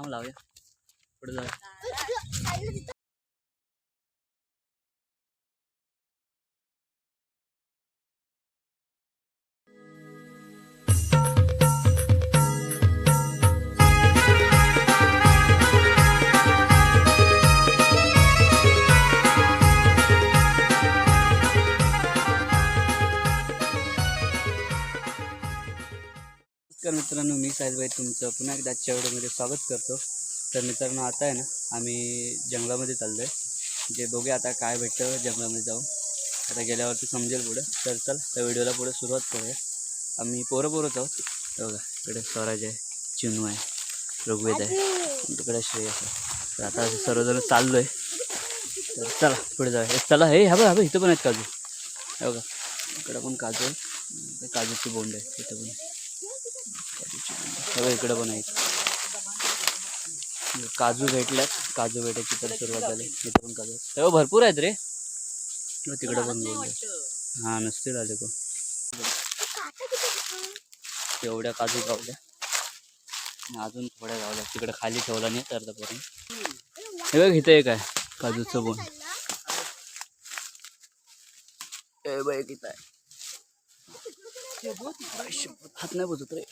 थांब लावूया. पुढे जाऊया. नमस्कार मित्रांनो मी साहिलभाई तुमचं पुन्हा एकदा आजच्या व्हिडिओमध्ये स्वागत करतो. तर मित्रांनो आता आहे ना आम्ही जंगलामध्ये चाललो आहे जे बघूया आता काय भेटतं जंगलामध्ये जाऊन. आता गेल्यावरती समजेल पुढं. तर चल त्या व्हिडिओला पुढे सुरुवात करूया. आम्ही पोरं पोरंच आहोत. हे बघा इकडे स्वराज आहे चिनू आहे ऋग्वेद आहे तिकडे श्रेयस आहे. तर आता असं सर्वजण चाललो आहे तर चला पुढे जाऊया. चला हे ह्या बघा इथं पण आहेत काजू. हे बघा इकडं पण काजू आहे. काजूची बोंड आहे इथं पण. आहे. सगळं इकडं पण आहे काजू भेटल्यात. काजू भेटायची तर सुरुवात झाली. इथं पण काजू सगळं तेव्हा भरपूर आहेत रे. तिकडं पण बोंड हां नसतील आले पण. एवढ्या काजू गावल्या. अजून थोड्या गावल्या. तिकडे खाली ठेवला नाही तर पर्यंत हे बघ इथं एक आहे. काजूचं बोन. हे बघ इथं हात नाही बसत रे.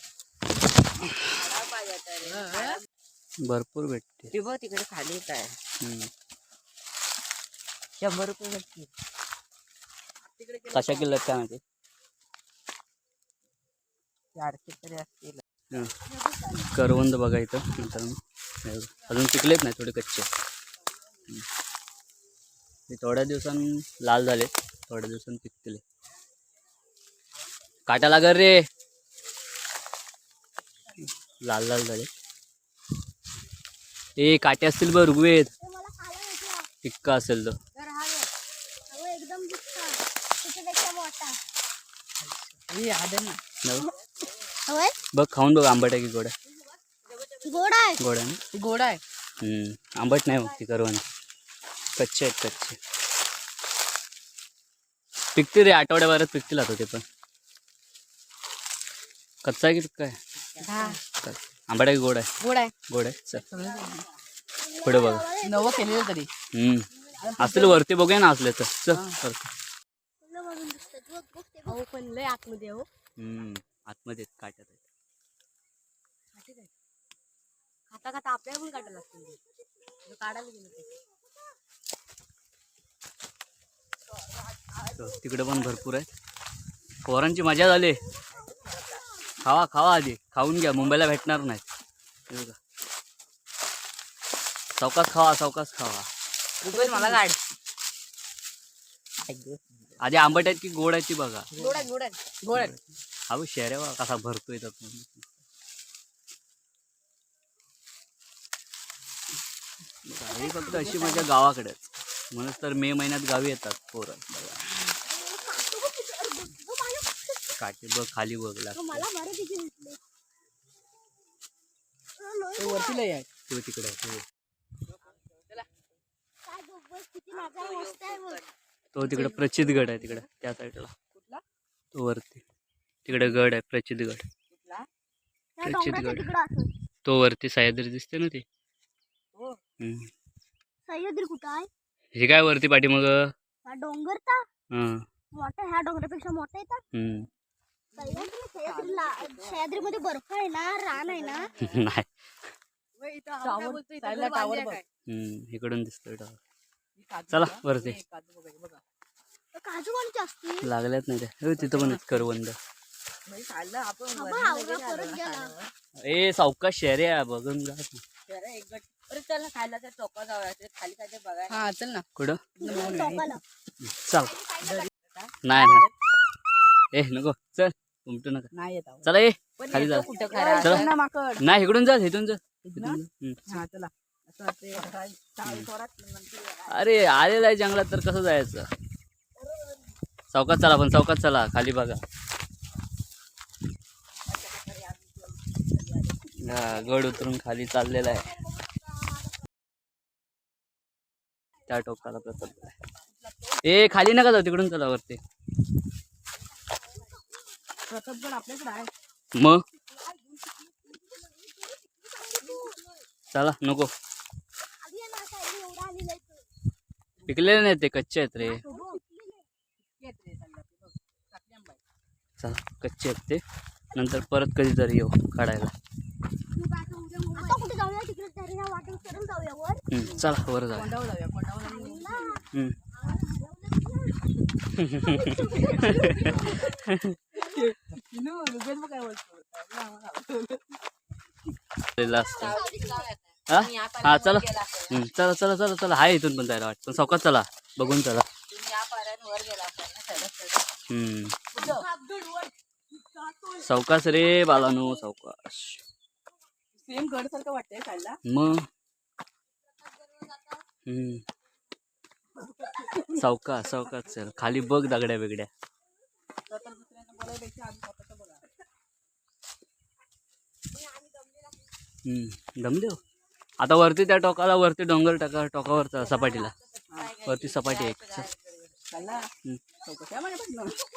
भरपूर भेटते ते बघ तिकडे खाली काय. शंभर रुपये भेटतील कशा किल्ल्यात काय माहिती चारशे तरी असतील. करवंद बघा इथं मित्रांनो बघ. अजून पिकलेत नाही थोडे कच्चे. ते थोड्या दिवसांनी लाल झाले थोड्या दिवसांनी पिकतील. काटा लागल रे लाल लाल झाले. ए काटे असतील बघ ऋग्वेद टिक्का असेल तो हे बघ खाऊन बघ आंबट आहे की गोड आहे. गोड आहे? गोड आहे ना? गोड आहे. हम्म, आंबट नाही मग ती करवंद. कच्चे आहेत कच्चे. पिकतील रे आठवड्याभरात पिकतील आता ते पण. कच्चा आहे की पिक्का आहे आंबट आहे की गोड आहे? गोड आहे. गोड आहे? चल. पुढे बघा. नवं केलेलं तरी. हम्म. असतील वरती बघूया ना असले तर. चल वरती. फुलं म्हणून दिसतात. बघ, बघ ते बघ. पण लय आतमध्ये हो. हम्म. आतमध्ये आहेत, काट्यात आहेत. खाता खाता आपल्याला पण काढायला लागतील काढायला गेलं ते. तिकडे पण भरपूर आहे पोरांची मजा झाली. खावा खावा आधी. खाऊन घ्या मुंबईला भेटणार हे बघा. सावकाश खावा सावकाश खावा. रुपेश मला काढ आधी आंबट आहेत की गोड आहेत ती बघा. गोड आहे गोड आहे आहे हा शेऱ्या बघा कसा भरतोय त्यात. गावी फक्त अशी मजा गावाकडेच. म्हणूनच तर मे महिन्यात गावी येतात पोरं. बघा काटे बघ खाली बघ लागतं. मला बरं तिथे दिसले ते वरती लय आहे. तो तिकडे आहे, तो. काय बघ बघ किती माझा मस्त आहे बघ तो तिकडे प्रचित गड आहे तिकडे त्या साईडला. तो वरती. तिकडे गड आहे प्रचित गड. प्रचित गड. तो वरती सह्याद्री दिसते ना ती. हो. सह्याद्री कुठं आहे? हे काय वरती पाठी मग? हा डोंगरचा हं. मोठा ह्या डोंगरापेक्षा मोठा आहे का सह्याद्रीमध्ये बर्फ आहे ना रान आहे ना. नाही. हम्म, इकडून दिसतोय टावर. काजू चला. वरती. असतील. लागल्यात नाही हो, तिथं पण आहेत करवंद आवरा परत ना. गेला. ए सावकाश शहरे आहे बघून जा. जरा एक गट. अरे चल ना खायला त्या चौका जाऊया ते हा चल ना. कुठं? टोकाला चल. नाही नाही. ए नको. चल. उमटू नका नाही येत आहो. चला पण खाली येतो जा. कुठं खरा चला. चल ना माकड नाही इकडून जा इथून जा इथनं? इथून जा. हम्म. हा चला असं वाटतंय, आता चाळीस वरात नंतर येणार. अरे आलेला आहे जंगलात तर कसं जायचं चौकात चला पण चौकात चला खाली बघा हा, गड उतरून खाली चाललेला आहे त्या टोकाला आहे ए खाली नका जाऊ तिकडून चला वरती प्रतापगड आपल्याकडे आहे. मग? चला नको. पिकलेले नाही ते कच्चे आहेत रे. चला कच्चे आहेत ते. नंतर परत कधीतरी येऊ काढायला. आता कुठे जाऊया? तिकडे तरी ह्या वाटेवर चढून जाऊया वर. हम्म, चला वर जा जाऊया हा चला. चला चला चला चला. हाय इथून पण जायला वाटतं. चौकात चला. बघून चला. हम्म. सावकाश रे बालानो सावकाश. सेम गड सारखं वाटतंय खायला मग? हम्म. सावकाश सावकाश चल. खाली बघ दगड्या वेगड्या तर स्वतःचं बघा दमदेव आता वरती त्या टोकाला वरती डोंगर टाका टोकावरचा सपाटीला. वरती सपाटी आहे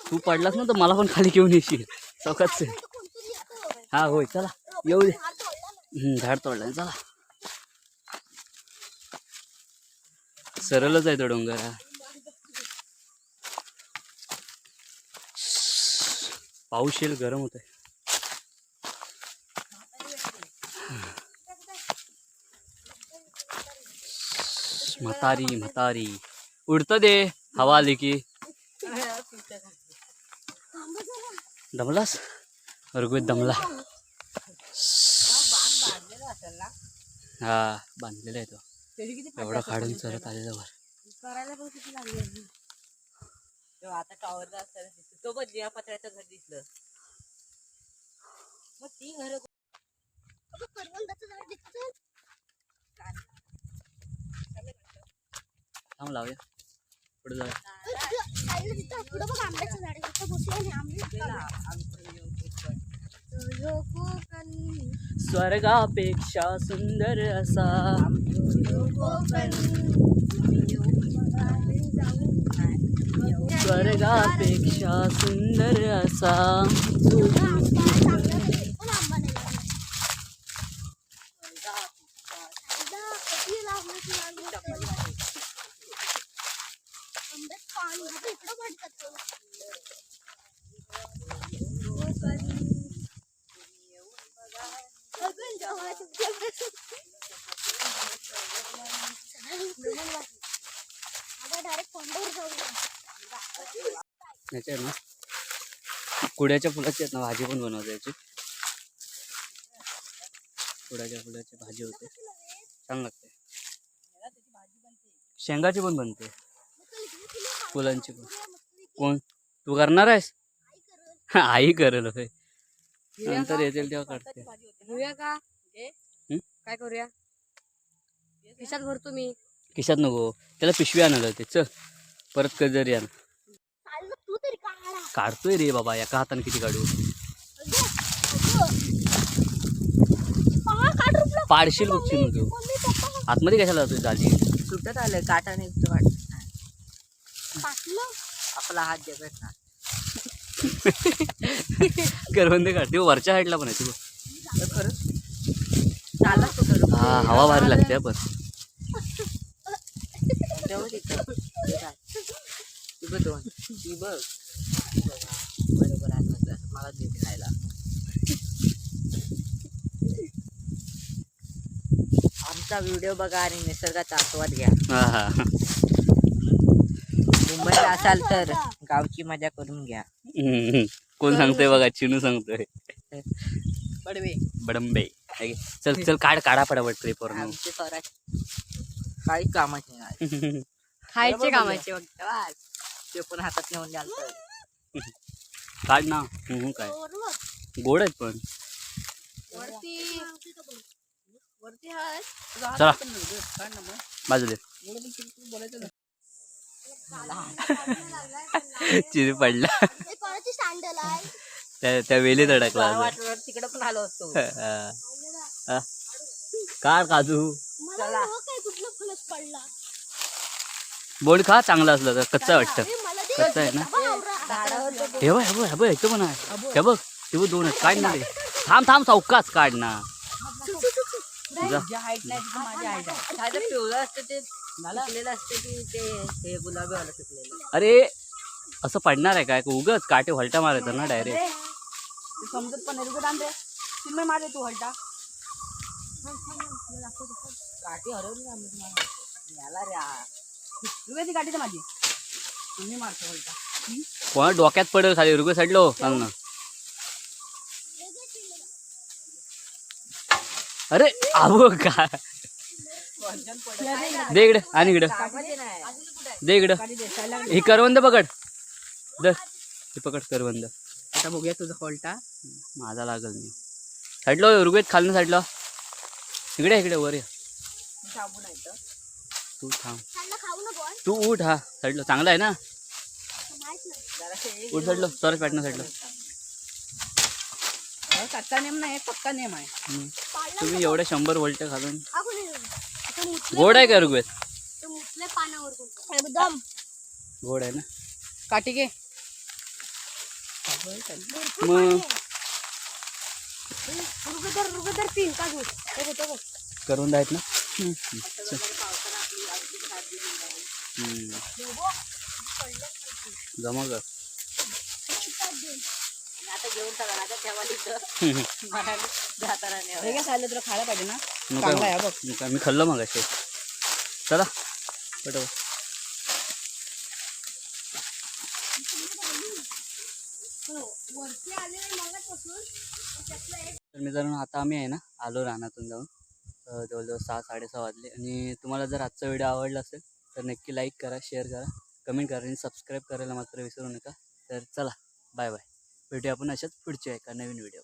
तू पडलास ना तर मला पण खाली घेऊन येशील. चौकाच हा होय चला. येऊ दे. झाड तोडलं चला. सरळच आहे तो डोंगर हा. पाऊस येईल गरम होत आहे म्हातारी म्हातारी. उडतं दे हवा आली की दमलास? रघुवीत दमला. हा बांधलेला आहे तो. एवढा काढून चरत आलेला वर करायला पण किती लागली तेव्हा आता असताना दिसतो. तो पण जिया पत्र्याचं घर दिसलं. मग ती घर थांब लावूया. पुढे जाऊया. साईडला तिथं पुढं बघ आंब्याचं झाड आहे. तिथं बसूया आणि आंबे जो कोकण. स्वर्गापेक्षा सुंदर असा. स्वर्गापेक्षा सुंदर असा डायरेक्ट कोंडावर जाऊया याच्या ना. कुड्याच्या फुलाची आहेत ना भाजी पण बनवता याची. कुड्याच्या फुलाची भाजी होते. छान लागते. शेंगाची पण बनते. फुलांची पण. कोण? तू करणार आहेस? आई करेल नंतर येतील तेव्हा काढते. घेऊया का? काय करूया? खिशात भरतो मी. खिशात नको. त्याला पिशवी आणायला होते. चल. परत आण. तू तरी काढा काढतोय रे बाबा एका हाताने किती काढू? पाडशील बघशील मग तू. आतमध्ये कशाला जातोय झाली सुटत आलं काटाने वाट पाटलं आपला हात जगत करवंदे काढते. हो, वरच्या साईडला पण आहे तू खरंच? हा हवा भारी लागते हा पण. बघ. बरोबर म्हटलं. देते खायला. आमचा व्हिडिओ बघा आणि निसर्गाचा आस्वाद घ्या. मुंबईला असाल तर गावची मजा करून घ्या. कोण सांगतोय बघा? चिनू सांगतोय. बडवे. बडंबे. चल चल काढ काढा पडापट ट्रिप वर आमचे स्वराज. काही कामाचे नाही. खायचे कामाचे ते पण हातात नेऊन द्याल तर. काढ ना हम्म, काय? गोड आहेत पण. वरती वरती हाय. चला. बाजूले चिरी पडला. कोणाची सँडल आहे? त्या त्या वेलीत अडकला असेल. वाटलं तिकडे पण आलो असतो. हा. हा. काढ काजू. मला चला. नवं काय कुठलं फुलच पडला? बोल खा चांगला असलं तर. कच्चा वाटतं. अरे मला दे. कच्चा आहे ना? बाबा, हे बघ हे बघ हे बघ इथं पण आहे हे बघ ते बघ दोन आहेत. काढ ना थांब थांब चौकाच काढ ना जा. नाही ते अरे असं पडणार आहे काय? उगच काटे हलटा मारायचं ना डायरेक्ट समजत पण नाही रुगत आणते चिन्मय तू हलटा काठी हरवली ना तुम्हाला याला रे हा. रुगत ती काठी तर माझी तुम्ही मारतो हलटा कोणा? डोक्यात पडेल खाली रुगो साईडलो सांग ना. अरे वजन पडत दे इकडे आणि इकडे. दे इकडं. ही करवंद पकड. दर. हे पकड करवंद. आता बघूया तुझा हलटा माझा लागल नाही. साईडलो रुगवेत खालनं साईडला इकडे इकडे वर ये. तू थांब. हं. तू उठ हा. साईडला चांगला आहे ना? उठ साईडलो सरच पॅटर्न साईडला कच्चा नेम नाही पक्का नेम आहे. तुम्ही एवढे शंभर वोल्ट घालून. हा गोड आहे का कोणतं. एकदम. गोड आहे ना? काठी घे. मग रुगदर रुगदर तीन का घेऊ ते बघ, ते बघ. करवंद आहेत ना. हम्म. जमा कर. आता घेऊन टाका आता ठेवा हम्म. काय खाल्लं तुला खायला पाहिजे ना. नको चांगला आहे बघ. नको. मी खाल्लं मग असे चला पटव. तर मित्रांनो आता आम्ही आहे ना आलो रानातून जाऊन. जवळजवळ सहा साडेसहा वाजले. आणि तुम्हाला जर आजचा व्हिडिओ आवडला असेल तर नक्की लाईक करा शेअर करा. कमेंट करा आणि सबस्क्राईब करायला मात्र विसरू नका. तर चला बाय बाय भेटूया आपण अशाच पुढच्या एका नवीन व्हिडिओ